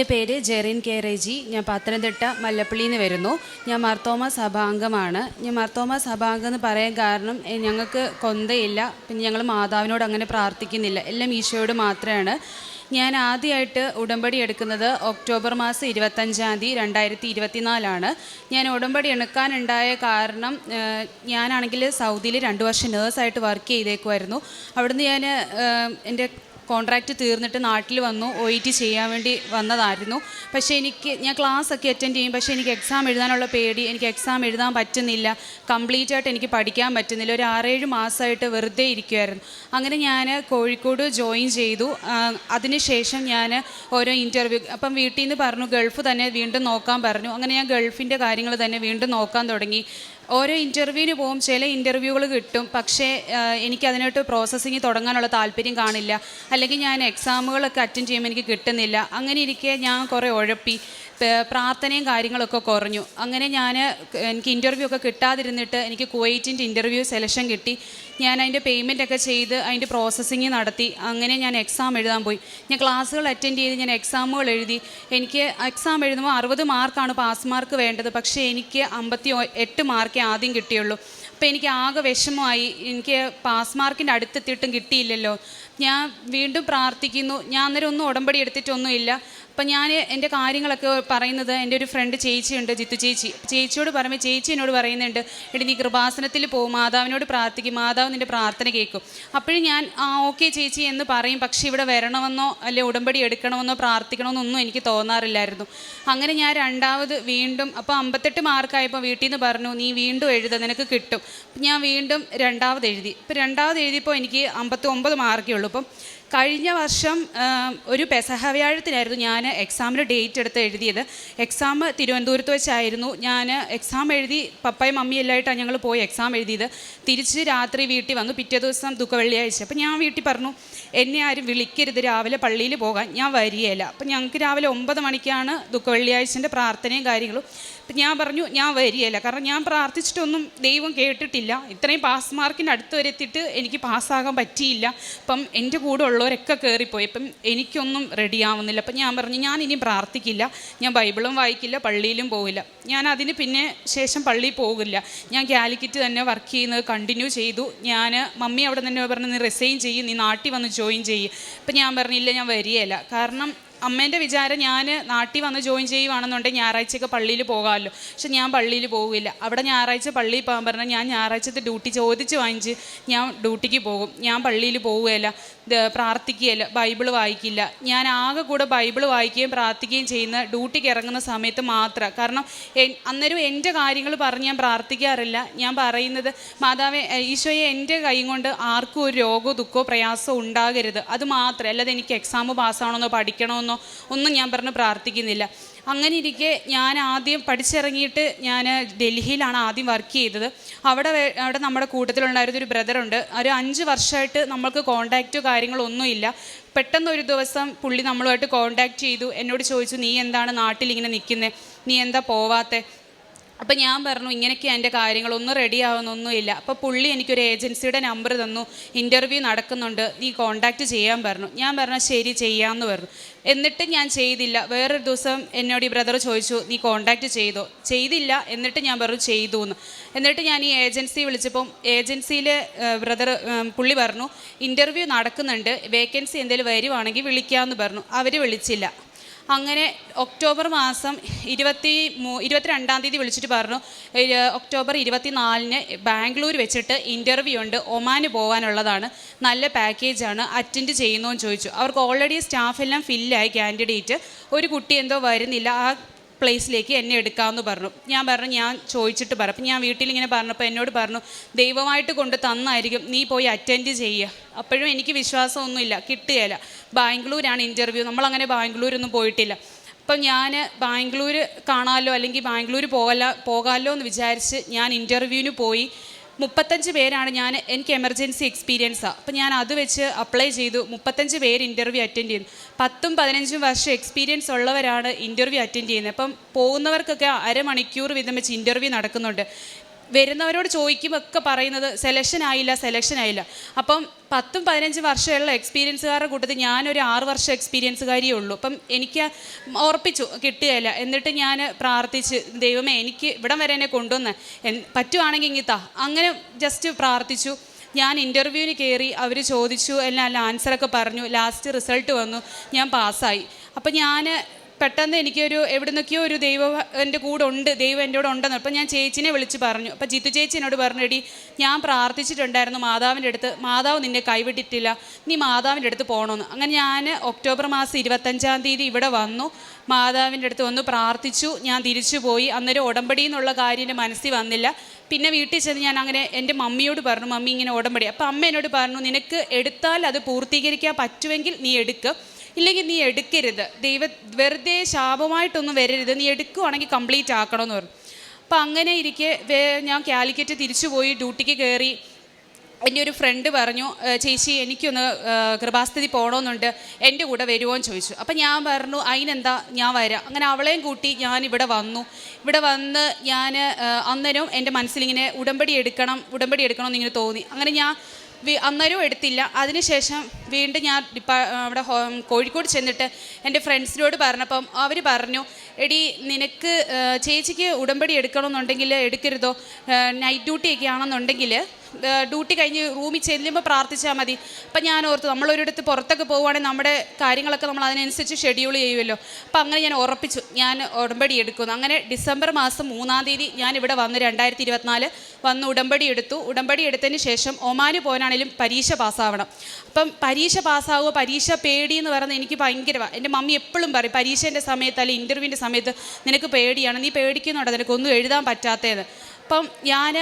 എന്റെ പേര് ജെറിൻ കെ റെജി. ഞാൻ പത്തനംതിട്ട മല്ലപ്പള്ളിയിൽ നിന്ന് വരുന്നു. ഞാൻ മർത്തോമ സഭാംഗമാണ്. ഞാൻ മർത്തോമ സഭാംഗം എന്ന് പറയാൻ കാരണം ഞങ്ങൾക്ക് കൊന്തയില്ല. പിന്നെ ഞങ്ങൾ മാതാവിനോട് അങ്ങനെ പ്രാർത്ഥിക്കുന്നില്ല. എല്ലാം ഈശോയോട് മാത്രമാണ്. ഞാൻ ആദ്യമായിട്ട് ഉടമ്പടി എടുക്കുന്നത് ഒക്ടോബർ മാസം ഇരുപത്തഞ്ചാം തീയതി രണ്ടായിരത്തി ഇരുപത്തിനാലാണ് ഞാൻ ഉടമ്പടി എടുക്കാനുണ്ടായ കാരണം ഞാനാണെങ്കിൽ സൗദിയിൽ രണ്ട് വർഷം നേഴ്സായിട്ട് വർക്ക് ചെയ്തേക്കുമായിരുന്നു അവിടുന്ന് ഞാൻ എന്റെ കോൺട്രാക്റ്റ് തീർന്നിട്ട് നാട്ടിൽ വന്നു ഒ ഇ ടി ചെയ്യാൻ വേണ്ടി വന്നതായിരുന്നു. പക്ഷേ എനിക്ക് ഞാൻ ക്ലാസ് ഒക്കെ അറ്റൻഡ് ചെയ്യും പക്ഷേ എനിക്ക് എക്സാം എഴുതാനുള്ള പേടി എനിക്ക് എക്സാം എഴുതാൻ പറ്റുന്നില്ല. കംപ്ലീറ്റ് ആയിട്ട് എനിക്ക് പഠിക്കാൻ പറ്റുന്നില്ല. ഒരു ആറേഴ് മാസമായിട്ട് വെറുതെ ഇരിക്കുമായിരുന്നു അങ്ങനെ ഞാൻ കോഴിക്കോട് ജോയിൻ ചെയ്തു. അതിനുശേഷം ഞാൻ ഓരോ ഇന്റർവ്യൂ അപ്പം വീട്ടിൽ നിന്ന് പറഞ്ഞു ഗൾഫ് തന്നെ വീണ്ടും നോക്കാൻ പറഞ്ഞു. അങ്ങനെ ഞാൻ ഗൾഫിന്റെ കാര്യങ്ങൾ തന്നെ വീണ്ടും നോക്കാൻ തുടങ്ങി. ഓരോ ഇന്റർവ്യൂവിന് പോകും ചില ഇന്റർവ്യൂകൾ കിട്ടും. പക്ഷേ എനിക്ക് പ്രോസസ്സിങ് തുടങ്ങാനുള്ള താല്പര്യം കാണില്ല. അല്ലെങ്കിൽ ഞാൻ എക്സാമുകളൊക്കെ അറ്റൻഡ് ചെയ്യുമ്പോൾ എനിക്ക് കിട്ടുന്നില്ല. അങ്ങനെ ഇരിക്കെ ഞാൻ കുറേ ഉഴപ്പി. പ്രാർത്ഥനയും കാര്യങ്ങളൊക്കെ കുറഞ്ഞു. അങ്ങനെ ഞാൻ എനിക്ക് ഇന്റർവ്യൂ ഒക്കെ കിട്ടാതിരുന്നിട്ട് എനിക്ക് കുവൈറ്റിന്റെ ഇന്റർവ്യൂ സെലക്ഷൻ കിട്ടി. ഞാൻ അതിന്റെ പേയ്മെന്റ് ഒക്കെ ചെയ്ത് അതിന്റെ പ്രോസസ്സിങ് നടത്തി. അങ്ങനെ ഞാൻ എക്സാം എഴുതാൻ പോയി. ഞാൻ ക്ലാസ്സുകൾ അറ്റൻഡ് ചെയ്ത് ഞാൻ എക്സാമുകൾ എഴുതി. എനിക്ക് എക്സാം എഴുതുമ്പോൾ അറുപത് മാർക്കാണ് പാസ് മാർക്ക് വേണ്ടത്. പക്ഷേ എനിക്ക് അമ്പത്തി എട്ട് മാർക്കേ ആദ്യം കിട്ടിയുള്ളൂ. അപ്പോൾ എനിക്ക് ആകെ വിഷമമായി. എനിക്ക് പാസ് മാർക്കിന്റെ അടുത്തെത്തിയിട്ടും കിട്ടിയില്ലല്ലോ. ഞാൻ വീണ്ടും പ്രാർത്ഥിക്കുന്നു. ഞാൻ അന്നേരം ഒന്നും ഉടമ്പടി എടുത്തിട്ടൊന്നുമില്ല. അപ്പം ഞാൻ എന്റെ കാര്യങ്ങളൊക്കെ പറയുന്നത് എന്റെ ഒരു ഫ്രണ്ട് ചേച്ചിയുണ്ട് ജിത്തു ചേച്ചി. ചേച്ചിയോട് പറയുമ്പോൾ ചേച്ചി എന്നോട് പറയുന്നുണ്ട് എടി നീ കൃപാസനത്തിൽ പോകും മാതാവിനോട് പ്രാർത്ഥിക്കും മാതാവ് നിന്റെ പ്രാർത്ഥന കേൾക്കും. അപ്പോഴും ഞാൻ ആ ഓക്കെ ചേച്ചി എന്ന് പറയും. പക്ഷേ ഇവിടെ വരണമെന്നോ അല്ലെ ഉടമ്പടി എടുക്കണമെന്നോ പ്രാർത്ഥിക്കണമെന്നോ ഒന്നും എനിക്ക് തോന്നാറില്ലായിരുന്നു. അങ്ങനെ ഞാൻ രണ്ടാമത് വീണ്ടും അപ്പോൾ അമ്പത്തെട്ട് മാർക്കായപ്പോൾ വീട്ടിൽ നിന്ന് പറഞ്ഞു നീ വീണ്ടും എഴുത നിനക്ക് കിട്ടും. ഞാൻ വീണ്ടും രണ്ടാമത് എഴുതി. ഇപ്പം രണ്ടാമത് എഴുതിയപ്പോൾ എനിക്ക് അമ്പത്തി ഒമ്പത് മാർക്കേ ഉള്ളൂ. അപ്പം കഴിഞ്ഞ വർഷം ഒരു പെസഹ വ്യാഴത്തിനായിരുന്നു ഞാൻ എക്സാമിന് ഡേറ്റ് എടുത്ത് എഴുതിയത്. എക്സാം തിരുവനന്തപുരത്ത് വെച്ചായിരുന്നു. ഞാൻ എക്സാം എഴുതി പപ്പയും മമ്മിയും എല്ലായിട്ടാണ് ഞങ്ങൾ പോയി എക്സാം എഴുതിയത്. തിരിച്ച് രാത്രി വീട്ടിൽ വന്നു. പിറ്റേ ദിവസം ദുഃഖ വെള്ളിയാഴ്ച അപ്പം ഞാൻ വീട്ടിൽ പറഞ്ഞു എന്നെ ആരും വിളിക്കരുത്. രാവിലെ പള്ളിയിൽ പോകാൻ ഞാൻ വരികയില്ല. അപ്പം ഞങ്ങൾക്ക് രാവിലെ ഒമ്പത് മണിക്കാണ് ദുഃഖ വെള്ളിയാഴ്ചന്റെ പ്രാർത്ഥനയും കാര്യങ്ങളും. അപ്പം ഞാൻ പറഞ്ഞു ഞാൻ വരികയില്ല. കാരണം ഞാൻ പ്രാർത്ഥിച്ചിട്ടൊന്നും ദൈവം കേട്ടിട്ടില്ല. ഇത്രയും പാസ് മാർക്കിന്റെ അടുത്ത് വരെ എത്തിയിട്ട് എനിക്ക് പാസ്സാകാൻ പറ്റിയില്ല. അപ്പം എന്റെ കൂടെ ഉള്ളവരൊക്കെ കയറിപ്പോയി അപ്പം എനിക്കൊന്നും റെഡി ആവുന്നില്ല. അപ്പം ഞാൻ പറഞ്ഞു ഞാൻ ഇനി പ്രാർത്ഥിക്കില്ല. ഞാൻ ബൈബിളും വായിക്കില്ല പള്ളിയിലും പോകില്ല ഞാൻ അതിന് പിന്നെ ശേഷം പള്ളിയിൽ പോകില്ല. ഞാൻ കാലിക്കറ്റ് തന്നെ വർക്ക് ചെയ്യുന്നത് കണ്ടിന്യൂ ചെയ്തു. ഞാൻ മമ്മി അവിടെ തന്നെ പറഞ്ഞു നീ റിസൈൻ ചെയ്യും നീ നാട്ടിൽ വന്ന് ജോയിൻ ചെയ്യും. അപ്പം ഞാൻ പറഞ്ഞില്ല ഞാൻ വരികയില്ല. കാരണം അമ്മേന്റെ വിചാരം ഞാൻ നാട്ടിൽ വന്ന് ജോയിൻ ചെയ്യുവാണെന്നുണ്ടെങ്കിൽ ഞായറാഴ്ചയൊക്കെ പള്ളിയിൽ പോകാമല്ലോ. പക്ഷെ ഞാൻ പള്ളിയിൽ പോകില്ല അവിടെ ഞായറാഴ്ച പള്ളിയിൽ പോകാൻ പറഞ്ഞാൽ ഞാൻ ഞായറാഴ്ചത്തെ ഡ്യൂട്ടി ചോദിച്ച് വാങ്ങിച്ച് ഞാൻ ഡ്യൂട്ടിക്ക് പോകും. ഞാൻ പള്ളിയിൽ പോവുകയില്ല. പ്രാർത്ഥിക്കുകയില്ല. ബൈബിൾ വായിക്കില്ല. ഞാൻ ആകെ കൂടെ ബൈബിൾ വായിക്കുകയും പ്രാർത്ഥിക്കുകയും ചെയ്യുന്ന ഡ്യൂട്ടിക്ക് ഇറങ്ങുന്ന സമയത്ത് മാത്രം. കാരണം അന്നേരം എന്റെ കാര്യങ്ങൾ പറഞ്ഞ് ഞാൻ പ്രാർത്ഥിക്കാറില്ല. ഞാൻ പറയുന്നത് മാതാവേ ഈശോയെ എന്റെ കൈ കൊണ്ട് ആർക്കും ഒരു രോഗമോ ദുഃഖമോ പ്രയാസമോ ഉണ്ടാകരുത്. അത് മാത്രമേ അല്ലാതെ എനിക്ക് എക്സാം പാസ്സാവണമെന്നോ പഠിക്കണമെന്നോ ഒന്നും ഞാൻ പറഞ്ഞ് പ്രാർത്ഥിക്കുന്നില്ല. അങ്ങനെ ഇരിക്കെ ഞാൻ ആദ്യം പഠിച്ചിറങ്ങിയിട്ട് ഞാൻ ഡൽഹിയിലാണ് ആദ്യം വർക്ക് ചെയ്തത്. അവിടെ അവിടെ നമ്മുടെ കൂട്ടത്തിലുണ്ടായിരുന്ന ഒരു ബ്രദറുണ്ട് ഒരു അഞ്ച് വർഷമായിട്ട് നമ്മൾക്ക് കോണ്ടാക്റ്റോ കാര്യങ്ങളോ ഒന്നുമില്ല. പെട്ടെന്ന് ഒരു ദിവസം പുള്ളി നമ്മളുമായിട്ട് കോണ്ടാക്ട് ചെയ്തു. എന്നോട് ചോദിച്ചു നീ എന്താണ് നാട്ടിലിങ്ങനെ നിൽക്കുന്നത് നീ എന്താ പോവാത്തെ? അപ്പം ഞാൻ പറഞ്ഞു ഇങ്ങനെയൊക്കെയാണ് എന്റെ കാര്യങ്ങളൊന്നും റെഡി ആവുന്നൊന്നുമില്ല അപ്പോൾ പുള്ളി എനിക്കൊരു ഏജൻസിയുടെ നമ്പർ തന്നു ഇന്റർവ്യൂ നടക്കുന്നുണ്ട് നീ കോണ്ടാക്ട് ചെയ്യാൻ പറഞ്ഞു. ഞാൻ പറഞ്ഞു ശരി ചെയ്യാമെന്ന് പറഞ്ഞു. എന്നിട്ട് ഞാൻ ചെയ്തില്ല. വേറൊരു ദിവസം എന്നോട് ഈ ബ്രദർ ചോദിച്ചു നീ കോണ്ടാക്ട് ചെയ്തോ? ചെയ്തില്ല. എന്നിട്ട് ഞാൻ പറഞ്ഞു ചെയ്തു എന്ന് എന്നിട്ട് ഞാൻ ഈ ഏജൻസി വിളിച്ചപ്പം ഏജൻസിയിലെ ബ്രദർ പുള്ളി പറഞ്ഞു ഇന്റർവ്യൂ നടക്കുന്നുണ്ട് വേക്കൻസി എന്തെങ്കിലും വരുവാണെങ്കിൽ വിളിക്കാമെന്ന് പറഞ്ഞു. അവർ വിളിച്ചില്ല. അങ്ങനെ ഒക്ടോബർ മാസം ഇരുപത്തി മൂ ഇരുപത്തിരണ്ടാം തീയതി വിളിച്ചിട്ട് പറഞ്ഞു ഒക്ടോബർ ഇരുപത്തിനാലിന് ബാംഗ്ലൂർ വെച്ചിട്ട് ഇന്റർവ്യൂ ഉണ്ട് ഒമാന് പോകാനുള്ളതാണ് നല്ല പാക്കേജാണ് അറ്റൻഡ് ചെയ്യുന്നോന്ന് ചോദിച്ചു. അവർക്ക് ഓൾറെഡി സ്റ്റാഫെല്ലാം ഫില്ലായി കാൻഡിഡേറ്റ് ഒരു കുട്ടി എന്തോ വരുന്നില്ല ആ പ്ലേസിലേക്ക് എന്നെ എടുക്കാമെന്ന് പറഞ്ഞു. ഞാൻ പറഞ്ഞു ഞാൻ ചോദിച്ചിട്ട് പറഞ്ഞു അപ്പം ഞാൻ വീട്ടിലിങ്ങനെ പറഞ്ഞപ്പോൾ എന്നോട് പറഞ്ഞു ദൈവമായിട്ട് കൊണ്ട് തന്നായിരിക്കും നീ പോയി അറ്റൻഡ് ചെയ്യുക അപ്പോഴും എനിക്ക് വിശ്വാസമൊന്നുമില്ല കിട്ടുകയില്ല. ബാംഗ്ലൂരാണ് ഇന്റർവ്യൂ നമ്മളങ്ങനെ ബാംഗ്ലൂരൊന്നും പോയിട്ടില്ല. അപ്പം ഞാൻ ബാംഗ്ലൂർ കാണാമല്ലോ അല്ലെങ്കിൽ ബാംഗ്ലൂർ പോകല പോകാമല്ലോ എന്ന് വിചാരിച്ച് ഞാൻ ഇന്റർവ്യൂവിന് പോയി. മുപ്പത്തഞ്ച് പേരാണ് ഞാൻ എനിക്ക് എമർജൻസി എക്സ്പീരിയൻസാണ് അപ്പം ഞാൻ അത് വെച്ച് അപ്ലൈ ചെയ്തു. മുപ്പത്തഞ്ച് പേര് ഇന്റർവ്യൂ അറ്റൻഡ് ചെയ്യുന്നു. പത്തും പതിനഞ്ചും വർഷം എക്സ്പീരിയൻസ് ഉള്ളവരാണ് ഇന്റർവ്യൂ അറ്റൻഡ് ചെയ്യുന്നത്. അപ്പം പോകുന്നവർക്കൊക്കെ അരമണിക്കൂർ വീതം വെച്ച് ഇന്റർവ്യൂ നടക്കുന്നുണ്ട്. വരുന്നവരോട് ചോദിക്കുമ്പോൾ ഒക്കെ പറയുന്നത് സെലക്ഷൻ ആയില്ല സെലക്ഷൻ ആയില്ല. അപ്പം പത്തും പതിനഞ്ച് വർഷമുള്ള എക്സ്പീരിയൻസുകാരുടെ കൂട്ടത്തിൽ ഞാനൊരു ആറ് വർഷം എക്സ്പീരിയൻസുകാരിയേ ഉള്ളൂ. അപ്പം എനിക്ക് ഉറപ്പിച്ചു കിട്ടുകയില്ല. എന്നിട്ട് ഞാൻ പ്രാർത്ഥിച്ച് ദൈവമേ എനിക്ക് ഇവിടം വരെ എന്നെ കൊണ്ടുവന്ന്. പറ്റുവാണെങ്കിൽ ഇങ്ങിത്താ അങ്ങനെ ജസ്റ്റ് പ്രാർത്ഥിച്ചു. ഞാൻ ഇന്റർവ്യൂവിന് കയറി അവർ ചോദിച്ചു എല്ലാം ആൻസറൊക്കെ പറഞ്ഞു. ലാസ്റ്റ് റിസൾട്ട് വന്നു. ഞാൻ പാസ്സായി അപ്പം ഞാൻ പെട്ടെന്ന് എനിക്കൊരു എവിടെ നിന്നൊക്കെയോ ഒരു ദൈവം എന്റെ കൂടെ ഉണ്ട് ദൈവം എന്റെ കൂടെ ഉണ്ടെന്ന് അപ്പം ഞാൻ ചേച്ചിനെ വിളിച്ച് പറഞ്ഞു. അപ്പം ജിത്തു ചേച്ചി എന്നോട് പറഞ്ഞു ഞാൻ പ്രാർത്ഥിച്ചിട്ടുണ്ടായിരുന്നു മാതാവിന്റെ അടുത്ത് മാതാവ് നിന്നെ കൈവിട്ടിട്ടില്ല നീ മാതാവിന്റെ അടുത്ത് പോകണമെന്ന് അങ്ങനെ ഞാൻ ഒക്ടോബർ മാസം ഇരുപത്തഞ്ചാം തീയതി ഇവിടെ വന്നു. മാതാവിന്റെ അടുത്ത് വന്നു പ്രാർത്ഥിച്ചു ഞാൻ തിരിച്ചു പോയി. അന്നേരം ഉടമ്പടി എന്നുള്ള കാര്യം എന്റെ മനസ്സിൽ വന്നില്ല. പിന്നെ വീട്ടിൽ ചെന്ന് ഞാൻ അങ്ങനെ എന്റെ മമ്മിയോട് പറഞ്ഞു മമ്മി ഇങ്ങനെ ഉടമ്പടി. അപ്പം അമ്മ എന്നോട് പറഞ്ഞു നിനക്ക് എടുത്താൽ അത് പൂർത്തീകരിക്കാൻ പറ്റുമെങ്കിൽ നീ എടുക്കുക ഇല്ലെങ്കിൽ നീ എടുക്കരുത്. ദൈവ വെറുതെ ശാപമായിട്ടൊന്നും വരരുത്. നീ എടുക്കുവാണെങ്കിൽ കംപ്ലീറ്റ് ആക്കണമെന്ന് പറഞ്ഞു. അപ്പം അങ്ങനെ ഇരിക്കെ ഞാൻ കാലിക്കറ്റ് തിരിച്ചു പോയി ഡ്യൂട്ടിക്ക് കയറി. എന്റെ ഒരു ഫ്രണ്ട് പറഞ്ഞു ചേച്ചി എനിക്കൊന്ന് കൃപാസ്ഥിതി പോകണമെന്നുണ്ട്. എന്റെ കൂടെ വരുമോ എന്ന് ചോദിച്ചു. അപ്പം ഞാൻ പറഞ്ഞു അതിനെന്താ? ഞാൻ വരാം. അങ്ങനെ അവളെയും കൂട്ടി ഞാൻ ഇവിടെ വന്നു. ഇവിടെ വന്ന് ഞാൻ അന്നേരം എന്റെ മനസ്സിലിങ്ങനെ ഉടമ്പടി എടുക്കണം ഉടമ്പടി എടുക്കണം എന്നിങ്ങനെ തോന്നി. അങ്ങനെ ഞാൻ അന്നേരവും എടുത്തില്ല. അതിനുശേഷം വീണ്ടും ഞാൻ ഡിപ്പാ അവിടെ കോഴിക്കോട് ചെന്നിട്ട് എന്റെ ഫ്രണ്ട്സിനോട് പറഞ്ഞപ്പം അവർ പറഞ്ഞു എടി നിനക്ക് ചേച്ചിക്ക് ഉടമ്പടി എടുക്കണമെന്നുണ്ടെങ്കിൽ എടുക്കരുതോ? നൈറ്റ് ഡ്യൂട്ടിയൊക്കെ ആണെന്നുണ്ടെങ്കിൽ ഡ്യൂട്ടി കഴിഞ്ഞ് റൂമിൽ ചെല്ലുമ്പോൾ പ്രാർത്ഥിച്ചാൽ മതി. അപ്പം ഞാൻ ഓർത്ത് നമ്മളൊരിടത്ത് പുറത്തൊക്കെ പോവുകയാണെങ്കിൽ നമ്മുടെ കാര്യങ്ങളൊക്കെ നമ്മൾ അതിനനുസരിച്ച് ഷെഡ്യൂൾ ചെയ്യുമല്ലോ അപ്പം അങ്ങനെ ഞാൻ ഉറപ്പിച്ചു. ഞാൻ ഉടമ്പടി എടുക്കുന്നു. അങ്ങനെ ഡിസംബർ മാസം മൂന്നാം തീയതി ഞാൻ ഇവിടെ വന്ന്. രണ്ടായിരത്തി ഇരുപത്തിനാല് വന്ന്. ഉടമ്പടി എടുത്തു. ഉടമ്പടി എടുത്തതിന് ശേഷം ഒമാന് പോകാനാണെങ്കിലും പരീക്ഷ പാസ്സാവണം. അപ്പം പരീക്ഷ പാസ്സാവുക പരീക്ഷ പേടി എന്ന് പറയുന്നത് എനിക്ക് ഭയങ്കരമാണ് എന്റെ മമ്മി എപ്പോഴും പറയും പരീക്ഷേന്റെ സമയത്ത് അല്ലെങ്കിൽ ഇന്റർവ്യൂവിന്റെ സമയത്ത് നിനക്ക് പേടിയാണ്. നീ പേടിക്കുന്നുണ്ടോ? നിനക്കൊന്നും എഴുതാൻ പറ്റാത്തത്. അപ്പം ഞാൻ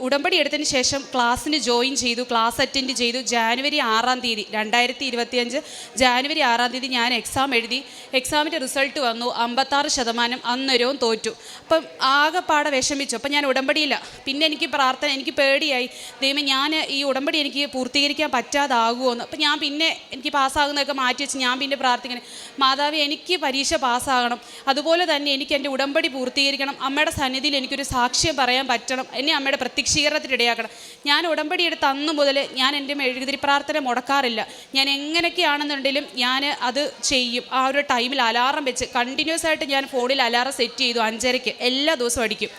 ഉടമ്പടി എടുത്തതിന് ശേഷം ക്ലാസ്സിന് ജോയിൻ ചെയ്തു. ക്ലാസ് അറ്റൻഡ് ചെയ്തു. ജാനുവരി ആറാം തീയതി രണ്ടായിരത്തി ഇരുപത്തിയഞ്ച് ജാനുവരി ആറാം തീയതി ഞാൻ എക്സാം എഴുതി. എക്സാമിന്റെ റിസൾട്ട് വന്നു. അമ്പത്താറ് ശതമാനം അന്നേരവും തോറ്റു. അപ്പം ആകെപ്പാടെ വിഷമിച്ചു. അപ്പം ഞാൻ ഉടമ്പടിയില്ല. പിന്നെ എനിക്ക് പ്രാർത്ഥന എനിക്ക് പേടിയായി. ദൈവം ഞാൻ ഈ ഉടമ്പടി എനിക്ക് പൂർത്തീകരിക്കാൻ പറ്റാതാകുമോ എന്ന്. അപ്പം ഞാൻ പിന്നെ എനിക്ക് പാസ്സാകുന്നതൊക്കെ മാറ്റി വെച്ച് ഞാൻ പിന്നെ പ്രാർത്ഥിക്കണം. മാതാവ് എനിക്ക് പരീക്ഷ പാസ്സാകണം. അതുപോലെ തന്നെ എനിക്ക് എന്റെ ഉടമ്പടി പൂർത്തീകരിക്കണം. അമ്മയുടെ സന്നിധിയിൽ എനിക്കൊരു സാക്ഷ്യം പറയാൻ പറ്റണം. എന്നെ അമ്മയുടെ പ്രത്യക്ഷീകരണത്തിന് ഇടയാക്കണം ഞാൻ ഉടമ്പടി എടുത്ത് അന്ന് മുതൽ ഞാൻ എന്റെ മെഴുകുതിരി പ്രാർത്ഥന മുടക്കാറില്ല. ഞാൻ എങ്ങനെയൊക്കെയാണെന്നുണ്ടെങ്കിലും ഞാൻ അത് ചെയ്യും. ആ ഒരു ടൈമിൽ അലാറം വെച്ച് കണ്ടിന്യൂസ് ആയിട്ട് ഞാൻ ഫോണിൽ അലാറം സെറ്റ് ചെയ്തു. അഞ്ചരയ്ക്ക് എല്ലാ ദിവസവും അടിക്കും.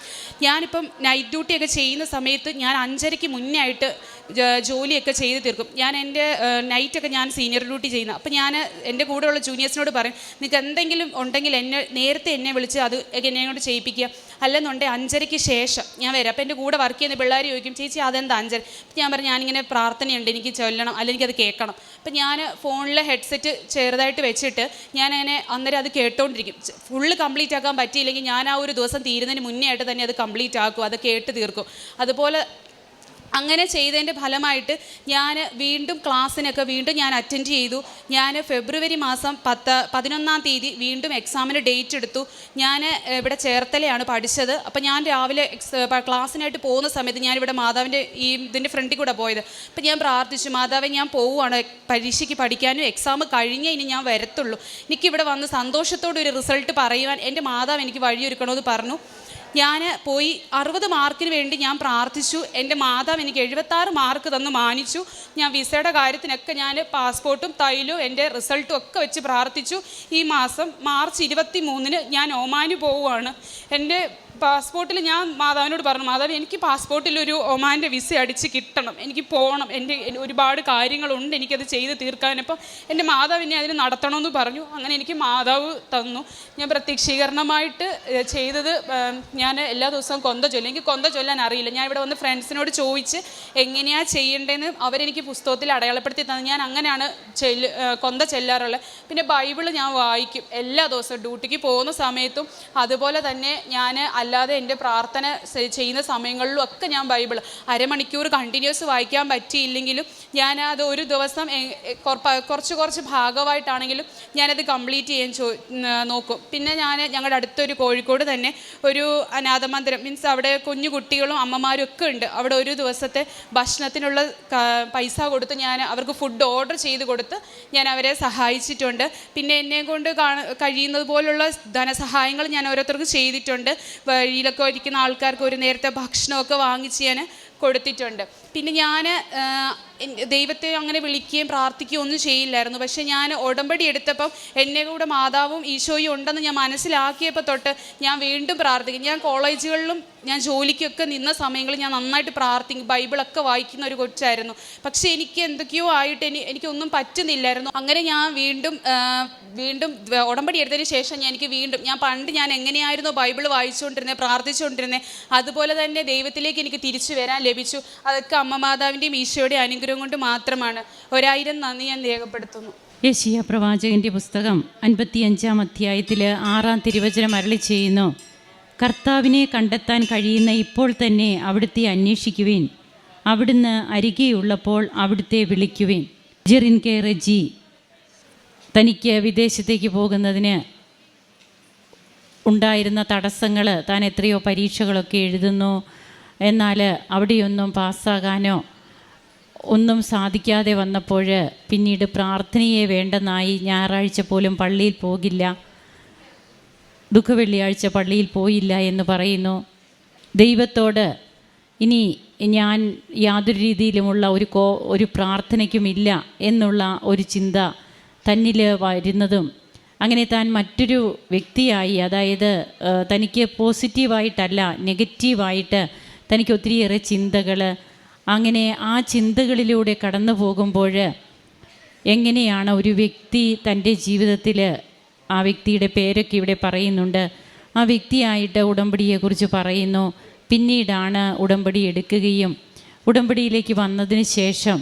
ഞാനിപ്പം നൈറ്റ് ഡ്യൂട്ടിയൊക്കെ ചെയ്യുന്ന സമയത്ത് ഞാൻ അഞ്ചരയ്ക്ക് മുന്നേ ആയിട്ട് ജോലിയൊക്കെ ചെയ്ത് തീർക്കും. ഞാൻ എന്റെ നൈറ്റൊക്കെ ഞാൻ സീനിയർ ഡ്യൂട്ടി ചെയ്യുന്ന. അപ്പം ഞാൻ എന്റെ കൂടെയുള്ള ജൂനിയേഴ്സിനോട് പറയും നിങ്ങൾക്ക് എന്തെങ്കിലും ഉണ്ടെങ്കിൽ എന്നെ നേരത്തെ എന്നെ വിളിച്ച് അത് എന്നെ കൊണ്ട് ചെയ്യിപ്പിക്കുക. അല്ലെന്നുണ്ടെങ്കിൽ അഞ്ചരയ്ക്ക് ശേഷം ഞാൻ വരാം. അപ്പം എന്റെ കൂടെ വർക്ക് ചെയ്യുന്ന പിള്ളേർ ചോദിക്കും ചേച്ചി അതെന്താ അഞ്ചര? അപ്പം ഞാൻ പറഞ്ഞു ഞാനിങ്ങനെ പ്രാർത്ഥനയുണ്ട് എനിക്ക് ചൊല്ലണം അല്ലെങ്കിൽ അത് കേൾക്കണം. അപ്പം ഞാൻ ഫോണിലെ ഹെഡ്സെറ്റ് ചെറുതായിട്ട് വെച്ചിട്ട് ഞാൻ അന്നേരം അത് കേട്ടോണ്ടിരിക്കും. ഫുള്ള് കംപ്ലീറ്റ് ആക്കാൻ പറ്റിയില്ലെങ്കിൽ ഞാൻ ആ ഒരു ദിവസം തീരുന്നതിന് മുന്നേ ആയിട്ട് തന്നെ അത് കംപ്ലീറ്റ് ആക്കും അത് കേട്ട് തീർക്കും. അതുപോലെ അങ്ങനെ ചെയ്തതിന്റെ ഫലമായിട്ട് ഞാൻ വീണ്ടും ക്ലാസ്സിനൊക്കെ വീണ്ടും ഞാൻ അറ്റൻഡ് ചെയ്തു. ഞാൻ ഫെബ്രുവരി മാസം പത്ത് പതിനൊന്നാം തീയതി വീണ്ടും എക്സാമിന് ഡേറ്റ് എടുത്തു. ഞാൻ ഇവിടെ ചേർത്തലയാണ് പഠിച്ചത്. അപ്പോൾ ഞാൻ രാവിലെ എക്സ് ക്ലാസ്സിനായിട്ട് പോകുന്ന സമയത്ത് ഞാനിവിടെ മാതാവിന്റെ ഈ ഇതിന്റെ ഫ്രണ്ടിൽ കൂടെ പോയത്. അപ്പോൾ ഞാൻ പ്രാർത്ഥിച്ചു മാതാവെ ഞാൻ പോവുകയാണ് പരീക്ഷയ്ക്ക് പഠിക്കാനും എക്സാം കഴിഞ്ഞേ ഇനി ഞാൻ വരത്തുള്ളൂ. എനിക്കിവിടെ വന്ന് സന്തോഷത്തോടെ ഒരു റിസൾട്ട് പറയുവാൻ എന്റെ മാതാവ് എനിക്ക് വഴിയൊരുക്കണമെന്ന് പറഞ്ഞു. ഞാൻ പോയി അറുപത് മാർക്കിന് വേണ്ടി ഞാൻ പ്രാർത്ഥിച്ചു. എന്റെ മാതാവ് എനിക്ക് എഴുപത്താറ് മാർക്ക് തന്നു മാനിച്ചു. ഞാൻ വിസയുടെ കാര്യത്തിനൊക്കെ ഞാൻ പാസ്പോർട്ടും തൈലും എന്റെ റിസൾട്ടും ഒക്കെ വെച്ച് പ്രാർത്ഥിച്ചു. ഈ മാസം മാർച്ച് ഇരുപത്തി മൂന്നിന് ഞാൻ ഒമാന് പോവുകയാണ്. എന്റെ പാസ്പോർട്ടിൽ ഞാൻ മാതാവിനോട് പറഞ്ഞു മാതാവ് എനിക്ക് പാസ്പോർട്ടിൽ ഒരു ഒമാന്റെ വിസ അടിച്ച് കിട്ടണം. എനിക്ക് പോകണം. എന്റെ ഒരുപാട് കാര്യങ്ങളുണ്ട്. എനിക്കത് ചെയ്ത് തീർക്കാൻ അപ്പം എന്റെ മാതാവ് എന്നെ അതിന് നടത്തണമെന്ന് പറഞ്ഞു. അങ്ങനെ എനിക്ക് മാതാവ് തന്നു. ഞാൻ പ്രത്യക്ഷീകരണമായിട്ട് ചെയ്തത് ഞാൻ എല്ലാ ദിവസവും കൊന്ത ചൊല്ലും. എനിക്ക് കൊന്ത ചൊല്ലാൻ അറിയില്ല. ഞാൻ ഇവിടെ വന്ന് ഫ്രണ്ട്സിനോട് ചോദിച്ച് എങ്ങനെയാണ് ചെയ്യേണ്ടതെന്ന് അവരെനിക്ക് പുസ്തകത്തിൽ അടയാളപ്പെടുത്തി തന്നു. ഞാൻ അങ്ങനെയാണ് ചെല്ല് കൊന്ത ചെല്ലാറുള്ളത്. പിന്നെ ബൈബിൾ ഞാൻ വായിക്കും. എല്ലാ ദിവസവും ഡ്യൂട്ടിക്ക് പോകുന്ന സമയത്തും അതുപോലെ തന്നെ ഞാൻ അല്ലാതെ എന്റെ പ്രാർത്ഥന ചെയ്യുന്ന സമയങ്ങളിലും ഒക്കെ ഞാൻ ബൈബിൾ അരമണിക്കൂർ കണ്ടിന്യൂസ് വായിക്കാൻ പറ്റിയില്ലെങ്കിലും ഞാൻ അത് ഒരു ദിവസം കുറച്ച് കുറച്ച് ഭാഗമായിട്ടാണെങ്കിലും ഞാനത് കംപ്ലീറ്റ് ചെയ്യാൻ ചോ നോക്കും. പിന്നെ ഞാൻ ഞങ്ങളുടെ അടുത്തൊരു കോഴിക്കോട് തന്നെ ഒരു അനാഥമന്ദിരം മീൻസ് അവിടെ കുഞ്ഞു കുട്ടികളും അമ്മമാരും ഒക്കെ ഉണ്ട്. അവിടെ ഒരു ദിവസത്തെ ഭക്ഷണത്തിനുള്ള പൈസ കൊടുത്ത് ഞാൻ അവർക്ക് ഫുഡ് ഓർഡർ ചെയ്ത് കൊടുത്ത് ഞാൻ അവരെ സഹായിച്ചിട്ടുണ്ട്. പിന്നെ എന്നെ കൊണ്ട് കാണ കഴിയുന്നത് പോലുള്ള ധനസഹായങ്ങൾ ഞാൻ ഓരോരുത്തർക്ക് ചെയ്തിട്ടുണ്ട്. വഴിയിലൊക്കെ ഇരിക്കുന്ന ആൾക്കാർക്ക് ഒരു നേരത്തെ ഭക്ഷണമൊക്കെ വാങ്ങിച്ച് ഞാൻ കൊടുത്തിട്ടുണ്ട്. പിന്നെ ഞാൻ ദൈവത്തെ അങ്ങനെ വിളിക്കുകയും പ്രാർത്ഥിക്കുകയും ഒന്നും ചെയ്യില്ലായിരുന്നു. പക്ഷെ ഞാൻ ഉടമ്പടി എടുത്തപ്പം എന്നെ കൂടെ മാതാവും ഈശോയും ഉണ്ടെന്ന് ഞാൻ മനസ്സിലാക്കിയപ്പോൾ തൊട്ട് ഞാൻ വീണ്ടും പ്രാർത്ഥിക്കും. ഞാൻ കോളേജുകളിലും ഞാൻ ജോലിക്കൊക്കെ നിന്ന സമയങ്ങളിൽ ഞാൻ നന്നായിട്ട് പ്രാർത്ഥിക്കും. ബൈബിളൊക്കെ വായിക്കുന്ന ഒരു കൊച്ചായിരുന്നു. പക്ഷേ എനിക്ക് എന്തൊക്കെയോ ആയിട്ട് എനിക്ക് എനിക്കൊന്നും പറ്റുന്നില്ലായിരുന്നു. അങ്ങനെ ഞാൻ വീണ്ടും വീണ്ടും ഉടമ്പടി എടുത്തതിന് ശേഷം ഞാൻ എനിക്ക് വീണ്ടും ഞാൻ പണ്ട് ഞാൻ എങ്ങനെയായിരുന്നു ബൈബിൾ വായിച്ചുകൊണ്ടിരുന്നത് പ്രാർത്ഥിച്ചുകൊണ്ടിരുന്നത് അതുപോലെ തന്നെ ദൈവത്തിലേക്ക് എനിക്ക് തിരിച്ചു വരാൻ ലഭിച്ചു. അതൊക്കെ അമ്മ മാതാവിന്റെയും ഈശോയുടെ അനുഗ്രഹം കൊണ്ട് മാത്രമാണ്. ഒരായിരം നന്ദി ഞാൻ രേഖപ്പെടുത്തുന്നു. യേശിയ പ്രവാചകന്റെ പുസ്തകം അൻപത്തിയഞ്ചാം അധ്യായത്തിൽ ആറാം തിരുവചനം അരളി ചെയ്യുന്നു. കർത്താവിനെ കണ്ടെത്താൻ കഴിയുന്ന ഇപ്പോൾ തന്നെ അവിടുത്തെ അന്വേഷിക്കുവിൻ. അവിടുന്ന് അരികെയുള്ളപ്പോൾ അവിടുത്തെ വിളിക്കുവിൻ. ജെറിൻ കെ. റെജി തനിക്ക് വിദേശത്തേക്ക് പോകുന്നതിന് ഉണ്ടായിരുന്ന തടസ്സങ്ങൾ താൻ എത്രയോ പരീക്ഷകളൊക്കെ എഴുതുന്നു. എന്നാൽ അവിടെയൊന്നും പാസ്സാകാനോ ഒന്നും സാധിക്കാതെ വന്നപ്പോൾ പിന്നീട് പ്രാർത്ഥനയെ വേണ്ടെന്നായി ഞായറാഴ്ച പോലും പള്ളിയിൽ പോകില്ല. ദുഃഖവെള്ളിയാഴ്ച പള്ളിയിൽ പോയില്ല എന്ന് പറയുന്നു. ദൈവത്തോട് ഇനി ഞാൻ യാതൊരു രീതിയിലുമുള്ള ഒരു കോ ഒരു പ്രാർത്ഥനയ്ക്കുമില്ല എന്നുള്ള ഒരു ചിന്ത തന്നിൽ വരുന്നതും അങ്ങനെ താൻ മറ്റൊരു വ്യക്തിയായി അതായത് തനിക്ക് പോസിറ്റീവായിട്ടല്ല നെഗറ്റീവായിട്ട് തനിക്ക് ഒത്തിരിയേറെ ചിന്തകൾ അങ്ങനെ ആ ചിന്തകളിലൂടെ കടന്നു പോകുമ്പോൾ എങ്ങനെയാണ് ഒരു വ്യക്തി തന്റെ ജീവിതത്തിൽ ആ വ്യക്തിയുടെ പേരൊക്കെ ഇവിടെ പറയുന്നുണ്ട്. ആ വ്യക്തിയായിട്ട് ഉടമ്പടിയെക്കുറിച്ച് പറയുന്നു. പിന്നീടാണ് ഉടമ്പടി എടുക്കുകയും ഉടമ്പടിയിലേക്ക് വന്നതിന് ശേഷം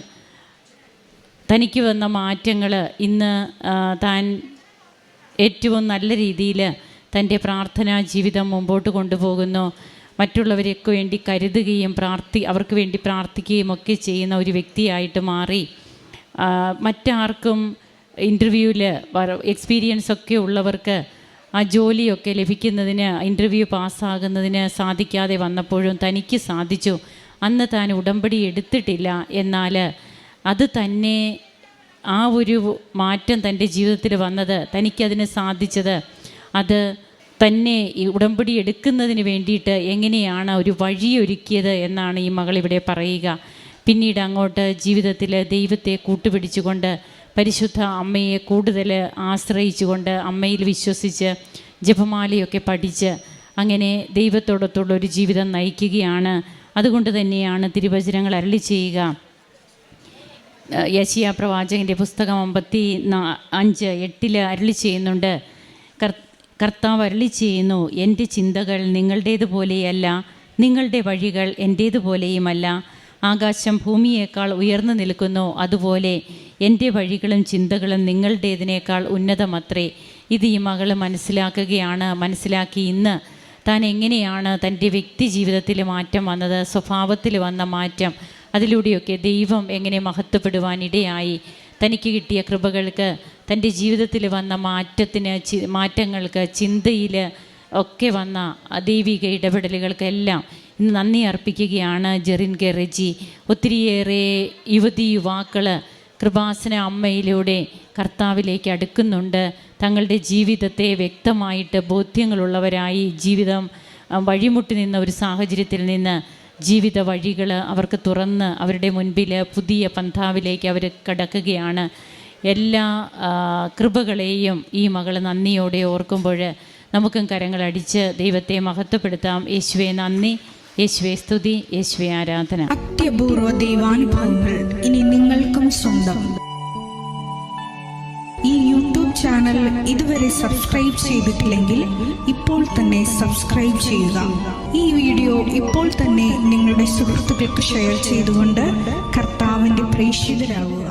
തനിക്ക് വന്ന മാറ്റങ്ങൾ ഇന്ന് താൻ ഏറ്റവും നല്ല രീതിയിൽ തന്റെ പ്രാർത്ഥനാ ജീവിതം മുമ്പോട്ട് കൊണ്ടുപോകുന്നു. മറ്റുള്ളവരെയൊക്കെ വേണ്ടി കരുതുകയും പ്രാർത്ഥി അവർക്ക് വേണ്ടി പ്രാർത്ഥിക്കുകയും ഒക്കെ ചെയ്യുന്ന ഒരു വ്യക്തിയായിട്ട് മാറി. മറ്റാർക്കും ഇന്റർവ്യൂവിൽ എക്സ്പീരിയൻസ് ഒക്കെ ഉള്ളവർക്ക് ആ ജോലിയൊക്കെ ലഭിക്കുന്നതിന് ഇന്റർവ്യൂ പാസ്സാകുന്നതിന് സാധിക്കാതെ വന്നപ്പോഴും തനിക്ക് സാധിച്ചു. അന്ന് താൻ ഉടമ്പടി എടുത്തിട്ടില്ല. എന്നാൽ അത് തന്നെ ആ ഒരു മാറ്റം തന്റെ ജീവിതത്തിൽ വന്നത് തനിക്കതിന് സാധിച്ചത്. അത് തന്നെ ഈ ഉടമ്പടി എടുക്കുന്നതിന് വേണ്ടിയിട്ട് എങ്ങനെയാണ് ഒരു വഴിയൊരുക്കിയത് എന്നാണ് ഈ മകൾ ഇവിടെ പറയുക. പിന്നീട് അങ്ങോട്ട് ജീവിതത്തിൽ ദൈവത്തെ കൂട്ടുപിടിച്ചുകൊണ്ട് പരിശുദ്ധ അമ്മയെ കൂടുതൽ ആശ്രയിച്ചുകൊണ്ട് അമ്മയിൽ വിശ്വസിച്ച് ജപമാലയൊക്കെ പഠിച്ച് അങ്ങനെ ദൈവത്തോടൊത്തുള്ള ഒരു ജീവിതം നയിക്കുകയാണ്. അതുകൊണ്ട് തന്നെയാണ് തിരുവചനങ്ങൾ അരളി ചെയ്യുക. യശിയ പ്രവാചകന്റെ പുസ്തകം അമ്പത്തി അഞ്ച് എട്ടിൽ അരളി ചെയ്യുന്നുണ്ട്. കർത്താവ് അരളി ചെയ്യുന്നു എന്റെ ചിന്തകൾ നിങ്ങളുടേതുപോലെയല്ല നിങ്ങളുടെ വഴികൾ എന്റേതുപോലെയുമല്ല. ആകാശം ഭൂമിയേക്കാൾ ഉയർന്നു നിൽക്കുന്നു അതുപോലെ എന്റെ വഴികളും ചിന്തകളും നിങ്ങളുടേതിനേക്കാൾ ഉന്നതമത്രേ. ഇത് ഈ മകൾ മനസ്സിലാക്കുകയാണ്. മനസ്സിലാക്കി ഇന്ന് താൻ എങ്ങനെയാണ് തന്റെ വ്യക്തി ജീവിതത്തിൽ മാറ്റം വന്നത് സ്വഭാവത്തിൽ വന്ന മാറ്റം. അതിലൂടെയൊക്കെ ദൈവം എങ്ങനെ മഹത്വപ്പെടുവാൻ ഇടയായി തനിക്ക് കിട്ടിയ കൃപകൾക്ക് തന്റെ ജീവിതത്തിൽ വന്ന മാറ്റത്തിന് മാറ്റങ്ങൾക്ക് ചിന്തയിൽ ഒക്കെ വന്ന ദൈവിക ഇടപെടലുകൾക്കെല്ലാം ഇന്ന് നന്ദി അർപ്പിക്കുകയാണ് ജെറിൻ കെ റെജി. ഒത്തിരിയേറെ യുവതി യുവാക്കൾ കൃപാസന അമ്മയിലൂടെ കർത്താവിലേക്ക് അടുക്കുന്നുണ്ട്. തങ്ങളുടെ ജീവിതത്തെ വ്യക്തമായിട്ട് ബോധ്യങ്ങളുള്ളവരായി ജീവിതം വഴിമുട്ടി നിന്ന ഒരു സാഹചര്യത്തിൽ നിന്ന് ജീവിത വഴികൾ അവർക്ക് തുറന്ന് അവരുടെ മുൻപിൽ പുതിയ പന്ഥാവിലേക്ക് അവർ കടക്കുകയാണ്. എല്ലാ കൃപകളെയും ഈ മകൾ നന്ദിയോടെ ഓർക്കുമ്പോൾ നമുക്കും കരങ്ങളടിച്ച് ദൈവത്തെ മഹത്വപ്പെടുത്താം. യേശുവെ നന്ദി. യേശുവെ സ്തുതി. യേശുവെ ആരാധന. അത്യപൂർവ ദൈവാനുഭവങ്ങൾ ഇനി നിങ്ങൾക്കും സ്വന്തം. ഈ യൂട്യൂബ് ചാനൽ ഇതുവരെ സബ്സ്ക്രൈബ് ചെയ്തിട്ടില്ലെങ്കിൽ ഇപ്പോൾ തന്നെ സബ്സ്ക്രൈബ് ചെയ്യുക. ഈ വീഡിയോ ഇപ്പോൾ തന്നെ നിങ്ങളുടെ സുഹൃത്തുക്കൾക്ക് ഷെയർ ചെയ്തുകൊണ്ട് കർത്താവിന്റെ പ്രേക്ഷിതരാകുക.